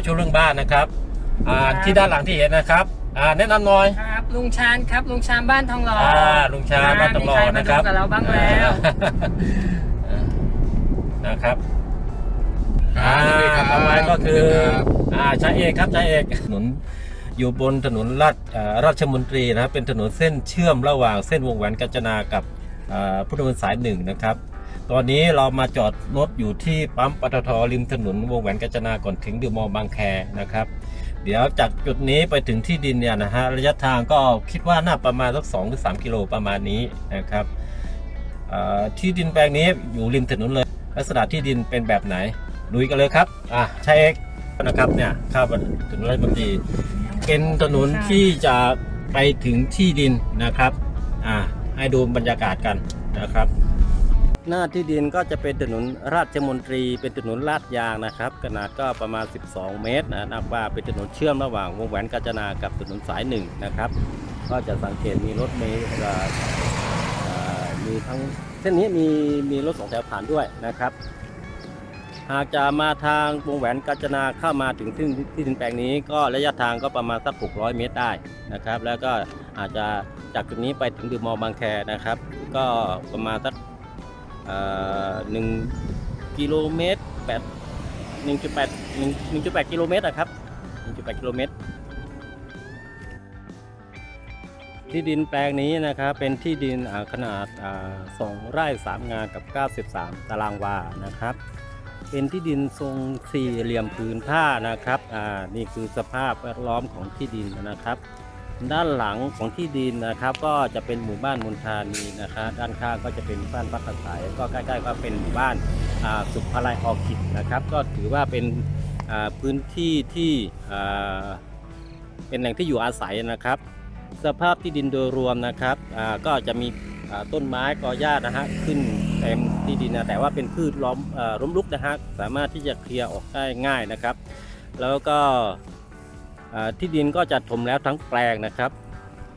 หัวชูเรื่องบ้านนะครับอ่าที่ด้านหลังที่เห็นนะครับอ่าแนะนำหน่อย ครับลุงชานครับลุงชานบ้านทองหล่ออ่าลุงชาบ้านตองรอมีใครมานะครับดูกับเราบ้างแล้ว อ่านะครับครับอ่าสวัสดีครับต่อไปก็คือสวัสดีครับอ่าชาเอกครับชาเอกถนนอยู่บนถนนราชอ่าราชมนตรีนะครับเป็นถนนเส้นเชื่อมระหว่างเส้นวงแหวนกาญจนากับอ่าพุทธมณฑลสายหนึ่งนะครับ ตอนนี้เรามาจอดรถอยู่ที่ปั๊มปตทริมถนนวงแหวนกาญจนาก่อนถึงดอะมอบางแคนะครับ เดี๋ยวจากจุดนี้ไปถึงที่ดินเนี่ยนะฮะระยะทางก็คิดว่าน่าประมาณสักสองหรือสามกิโลประมาณนี้นะครับที่ดินแปลงนี้อยู่ริมถนนเลย ลักษณะที่ดินเป็นแบบไหนลุยกันเลยครับอะใช่เอกนะครับเนี่ยข้าวถนนราชมนตรีเป็นถนนที่จะไปถึงที่ดินนะครับอะให้ดูบรรยากาศกันนะครับ หน้าที่ดินก็จะเป็นถนนราชมนตรี เป็นถนนลาดยางนะครับ ขนาดก็ประมาณ 12 เมตรนะนับว่าเป็นถนนเชื่อมระหว่างวงแหวนกาญจนากับถนนสายหนึ่งนะครับ ก็จะสังเกตมีรถเมล์มีทั้งเส้นนี้มีมีรถสองแถวผ่านด้วยนะครับ หากจะมาทางวงแหวนกาญจนาเข้ามาถึงที่ที่ดินแปลงนี้ก็ระยะทางก็ประมาณสัก 600 เมตรได้นะครับ แล้วก็อาจจะจากจุดนี้ไปถึงดือมอลบางแคนะครับ ก็ประมาณสัก หนึ่งกิโลเมตรแปดหนึ่งจุดแปดหนึ่งหนึ่งจุดแปดกิโลเมตรอะครับหนึ่งจุดแปดกิโลเมตร ที่ดินแปลงนี้นะครับเป็นที่ดินขนาดสองไร่สามงานกับ 93 ตารางวานะครับ เป็นที่ดินทรงสี่เหลี่ยมผืนผ้านะครับนี่คือสภาพแวดล้อมของที่ดินนะครับ ด้านหลังของที่ดินนะครับ ก็จะเป็นหมู่บ้านมนทานีนะครับด้านข้างก็จะเป็นบ้านพักอาศัยก็ใกล้ๆก็เป็นหมู่บ้านสุขพลายออคิดนะครับ ก็ถือว่าเป็นพื้นที่ที่เป็นแหล่งที่อยู่อาศัยนะครับ สภาพที่ดินโดยรวมนะครับก็จะมีต้นไม้กอหญ้านะฮะขึ้นเต็มที่ดินนะแต่ว่าเป็นพืชล้อมล้มลุกนะฮะสามารถที่จะเคลียร์ออกได้ง่ายนะครับ แล้วก็ ที่ดินก็จะถมแล้วทั้งแปลงนะครับ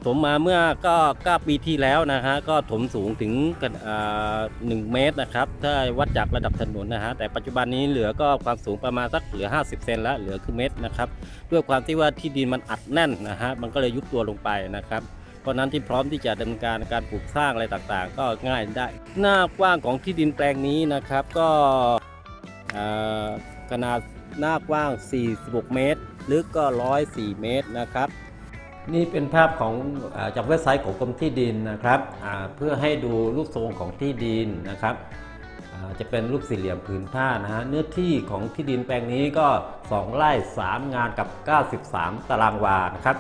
ถมมาเมื่อก็9ปีที่แล้วนะฮะก็ถมสูงถึงกันหนึ่งเมตรนะครับ ถ้าวัดจากระดับถนนนะฮะแต่ปัจจุบันนี้เหลือก็ความสูงประมาณสักเหลือ 50 เซนแล้วเหลือคือเมตรนะครับด้วยความที่ว่าที่ดินมันอัดแน่นนะฮะมันก็เลยยุบตัวลงไปนะครับ เพราะนั้นที่พร้อมที่จะดำเนินการการปลูกสร้างอะไรต่างๆ ก็ง่ายได้ หน้ากว้างของที่ดินแปลงนี้นะครับก็ขนาดหน้ากว้าง 46 เมตร ลึกก็ 104 เมตรนะครับ นี่เป็นภาพของอาจากเว็บไซต์ของกรมที่ดินนะครับอ่าเพื่อให้ดูรูปทรงของที่ดินนะครับอ่าจะเป็นรูปสี่เหลี่ยมผืนผ้านะฮะเนื้อที่ของที่ดินแปลงนี้ก็ 2 ไร่ 3 งานกับ 93 ตารางวานะครับ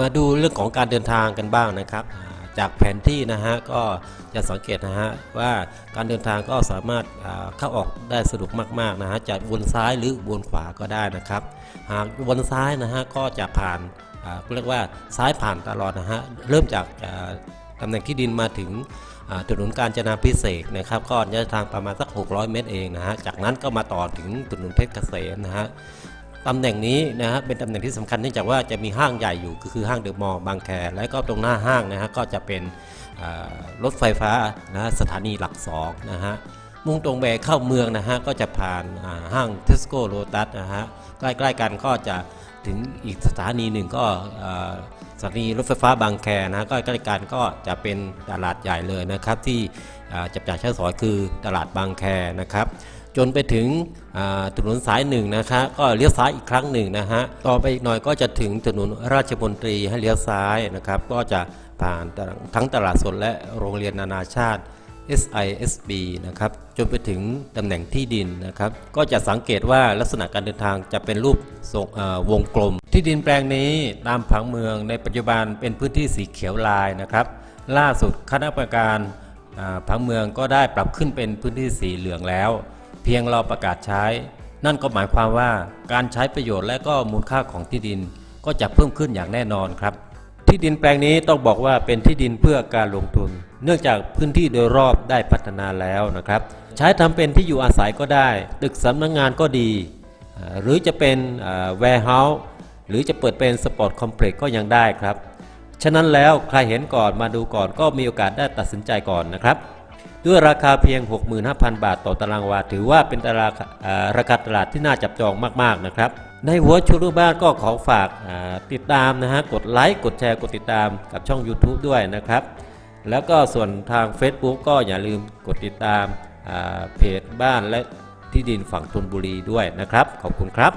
มาดูเรื่องของการเดินทางกันบ้างนะครับอ่า จากแผนที่นะฮะก็จะสังเกตนะฮะว่าการเดินทางก็สามารถเข้าออกได้สะดวกมากๆนะฮะจะวนซ้ายหรือวนขวาก็ได้นะครับ หากวนซ้ายนะฮะก็จะผ่านอ่าเรียกว่าซ้ายผ่านตลอดนะฮะเริ่มจากตำแหน่งที่ดินมาถึงถนนการจนาพิเศษนะครับก็ระยะทางประมาณสัก 600 เมตรเองนะฮะจากนั้นก็มาต่อถึงถนนเพชรเกษมนะฮะ ตำแหน่งนี้นะฮะเป็นตำแหน่งที่สำคัญเนื่องจากว่าจะมีห้างใหญ่อยู่ก็คือห้างเดอะมอลล์บางแคและก็ตรงหน้าห้างนะฮะก็จะเป็นรถไฟฟ้านะฮะสถานีหลักสองนะฮะมุ่งตรงไปเข้าเมืองนะฮะก็จะผ่านาห้างเทสโก้โ t ตัสนะฮะใกล้ๆกันก็จะถึงอีกสถานีหนึ่งก็สถานีรถไฟฟ้าบางแคนะฮะก็ใกล้ๆกันก็จะเป็นตลาดใหญ่เลยนะครับที่จับจ่ายใช้สอยคือตลาดบางแคนะครับ จนไปถึงถนนสายหนึ่งนะคะก็เลี้ยวซ้ายอีกครั้งหนึ่งนะฮะต่อไปอีกหน่อยก็จะถึงถนนราชมนตรีให้เลี้ยวซ้ายนะครับก็จะผ่านทั้งตลาดสดและโรงเรียนนานาชาติ SISB นะครับจนไปถึงตำแหน่งที่ดินนะครับก็จะสังเกตว่าลักษณะการเดินทางจะเป็นรูปทรงวงกลม ที่ดินแปลงนี้ตามผังเมืองในปัจจุบันเป็นพื้นที่สีเขียวลายนะครับล่าสุดคณะกรรมการผังเมืองก็ได้ปรับขึ้นเป็นพื้นที่สีเหลืองแล้ว เพียงเราประกาศใช้ นั่นก็หมายความว่าการใช้ประโยชน์และก็มูลค่าของที่ดินก็จะเพิ่มขึ้นอย่างแน่นอนครับ ที่ดินแปลงนี้ต้องบอกว่าเป็นที่ดินเพื่อการลงทุน เนื่องจากพื้นที่โดยรอบได้พัฒนาแล้วนะครับ ใช้ทำเป็นที่อยู่อาศัยก็ได้ ตึกสำนักงงานก็ดี หรือจะเป็นแวร์เฮาส์หรือจะเปิดเป็นสปอร์ตคอมเพล็กซ์ก็ยังได้ครับ ฉะนั้นแล้วใครเห็นก่อนมาดูก่อนก็มีโอกาสได้ตัดสินใจก่อนนะครับ ด้วยราคาเพียง 65,000 บาทต่อตารางวา ถือว่าเป็นตารางอ่าราคาตลาดที่น่าจับจองมาก ๆ นะครับ ในหัวชูรูบ้านก็ขอฝากติดตามนะฮะ กดไลค์ กดแชร์ กดติดตามกับช่อง YouTube ด้วยนะครับ แล้วก็ส่วนทาง Facebook ก็อย่าลืมกดติดตามเพจบ้านและที่ดินฝั่งธนบุรีด้วยนะครับ ขอบคุณครับ